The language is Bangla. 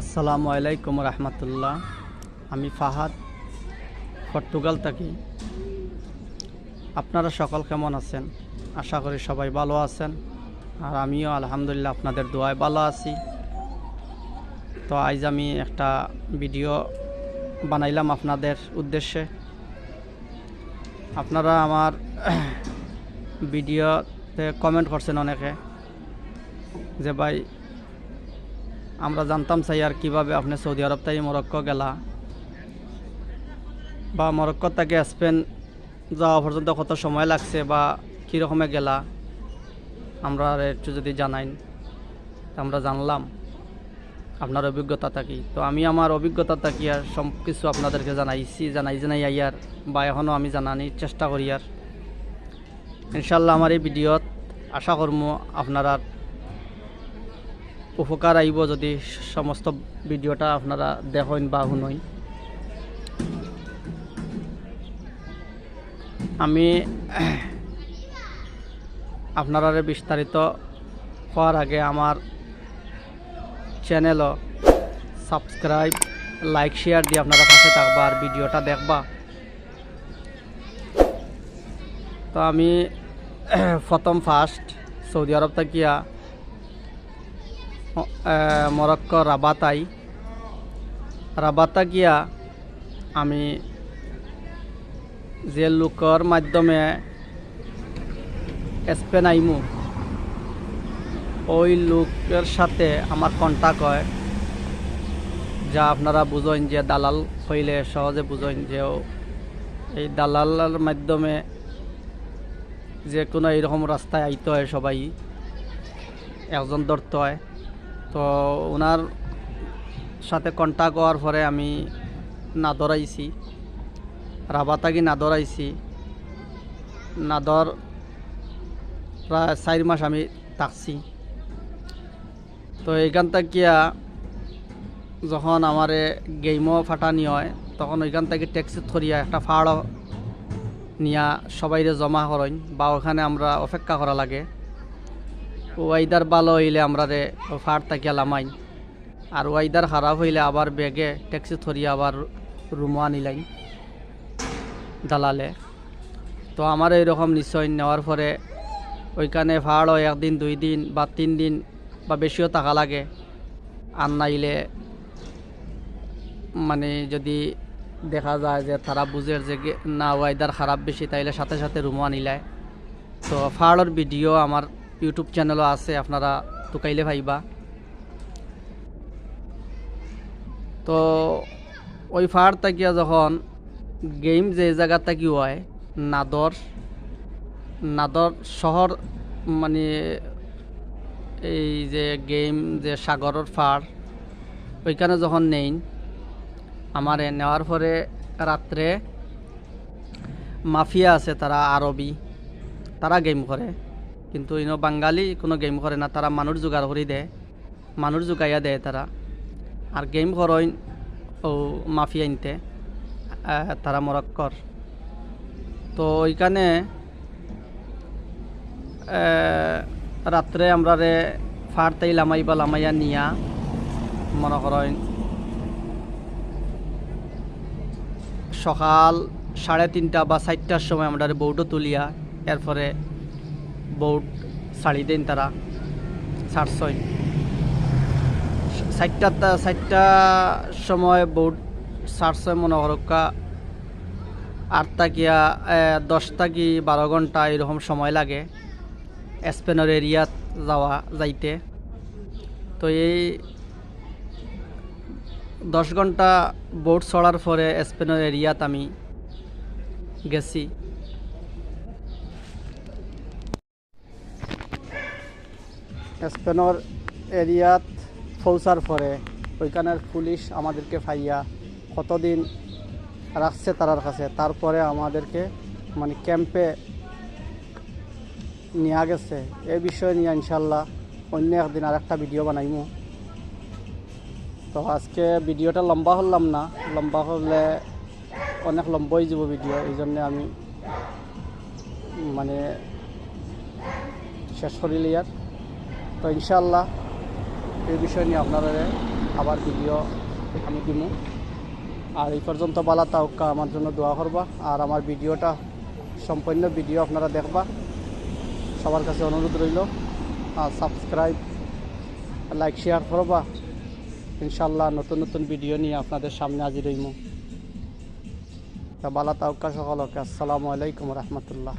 আসসালামু আলাইকুম রহমতুল্লাহ। আমি ফাহাদ, পর্তুগাল থাকি। আপনারা সকল কেমন আছেন? আশা করি সবাই ভালো আছেন। আর আমিও আলহামদুলিল্লাহ আপনাদের দোয়ায় ভালো আছি। তো আজ আমি একটা ভিডিও বানাইলাম আপনাদের উদ্দেশ্যে। আপনারা আমার ভিডিওতে কমেন্ট করছেন অনেকে যে, ভাই আমরা জানতাম চাই আর কীভাবে আপনি সৌদি আরব তাই মরক্কো গেলা? বা মরক্কো থেকে স্পেন যাওয়া পর্যন্ত কত সময় লাগছে বা কীরকমে গেলা? আমরা আর একটু যদি জানাইন আমরা জানলাম আপনার অভিজ্ঞতা থাকি তো আমি আমার অভিজ্ঞতা থাকি আর সব কিছু আপনাদেরকে জানাইছি, জানাই জানাই আইয়ার বা এখনও আমি জানানির চেষ্টা করি আর। ইনশাল্লাহ আমার এই ভিডিওত আশা করব আপনারা উপকার আইব যদি সমস্ত ভিডিওটা আপনারা দেখেন বা শুনইন। আমি আপনারা বিস্তারিত হওয়ার আগে আমার চ্যানেলও সাবস্ক্রাইব, লাইক, শেয়ার দিয়ে আপনারা পাশে থাকবা আর ভিডিওটা দেখবা। তো আমি প্রথম ফার্স্ট সৌদি আরব থাকিয়া মরক্কো রাবাতাই। রাবাতা গিয়া আমি যে লোকর মাধ্যমে স্পেন আইমু, ওই লোকের সাথে আমার কন্ট্যাক্ট হয়, যা আপনারা বুঝেন যে দালাল হইলে সহজে বুঝেন যে এই দালালের মাধ্যমে যে কোনো এইরকম রাস্তায় আইতে হয় সবাই, একজন ধরতে হয়। তো ওনার সাথে কন্ট্যাক্ট হওয়ার পরে আমি নাদর আইছি। রাবাতাগি নাদর আইছি। নাদর প্রায় চার মাস আমি থাকছি। তো এইখান থেকে যখন আমার গেমও ফাটানি হয়, তখন ওইখান থেকে ট্যাক্সি থরিয়া একটা ফাড় নিয়া সবাইরে জমা করেন বা ওখানে আমরা অপেক্ষা করা লাগে। ওয়াইদার ভালো হইলে আমরা রে ফার তাকিয়া লামাই। আর ওয়াইদার খারাপ হইলে আবার বেগে ট্যাক্সি থরিয়া আবার রুমো আনিলাই দালালে। তো আমার এইরকম নিশ্চয় নেওয়ার পরে ওইখানে ভাড় হয় একদিন, দুই দিন বা তিন দিন বা বেশিও টাকা লাগে। আর নাইলে মানে যদি দেখা যায় যে তারা বুঝে যে না ওয়াইদার খারাপ বেশি, তাইলে সাথে সাথে রুমো আনিলায়। তো ফাড়র ভিডিও আমার ইউটিউব চ্যানেলও আছে, আপনারা টুকাইলে ভাইবা। তো ওই ফাড় তাকিয়া যখন গেম যে জায়গা থাকি হয়, নাদর নাদর শহর মানে এই যে গেম যে সাগরের ফাড়, ওইখানে যখন নেই, আমারে নেওয়ার পরে রাত্রে মাফিয়া আছে, তারা আরবি, তারা গেম করে। কিন্তু ইনো বাঙালি কোনো গেম করে না তারা মানুষ জোগাড় করে দেয় মানুষ জোগাইয়া দেয় তারা আর গেম করেন ও মাফিয়া আনতে তারা মরক্কর তো ওইখানে রাত্রে আমরা রে ফাড়তাই লামাইবা লামাইয়া নিয়া, মনে করেন সকাল সাড়ে তিনটা বা চারটার সময় আমরা বৌটো তুলিয়া। এরপরে বৌট ছাড়ি দেন তারা ছাড়ছই চারটা চারটা সময় বৌট ছাড়ছয় মনে করকা আটটা কিয়া দশটা কি বারো ঘণ্টা এরকম সময় লাগে স্পেনের এরিয়াত যাওয়া, যাইতে। তো এই দশ ঘণ্টা বোট চড়ার পরে স্পেনের এরিয়াত আমি গেছি। স্পেনের এরিয়াত পৌঁছার পরে ওইখানের পুলিশ আমাদেরকে ফাইয়া কতদিন রাখছে তারার কাছে, তারপরে আমাদেরকে মানে ক্যাম্পে নিয়ে গেছে। এই বিষয়ে নিয়ে ইনশাল্লাহ অন্য একদিন আর একটা ভিডিও বানাইমু। তো আজকে ভিডিওটা লম্বা হলাম না, লম্বা হলে অনেক লম্বা হয়ে যাব ভিডিও, এই জন্যে আমি মানে শেষ করিলি আর তো ইনশাল্লাহ এই বিষয় নিয়ে আপনারা আবার ভিডিও আমি দিব। আর এই পর্যন্ত বালা তাউকা আমার জন্য দোয়া করবা। আর আমার ভিডিওটা, সম্পূর্ণ ভিডিও আপনারা দেখবা। সবার কাছে অনুরোধ রইল। আর সাবস্ক্রাইব লাইক শেয়ার করবা। ইনশাল্লাহ নতুন নতুন ভিডিও নিয়ে আপনাদের সামনে হাজির হইমু। তা বালা তাউকা সকলকে আসসালামু আলাইকুম রহমতুল্লাহ।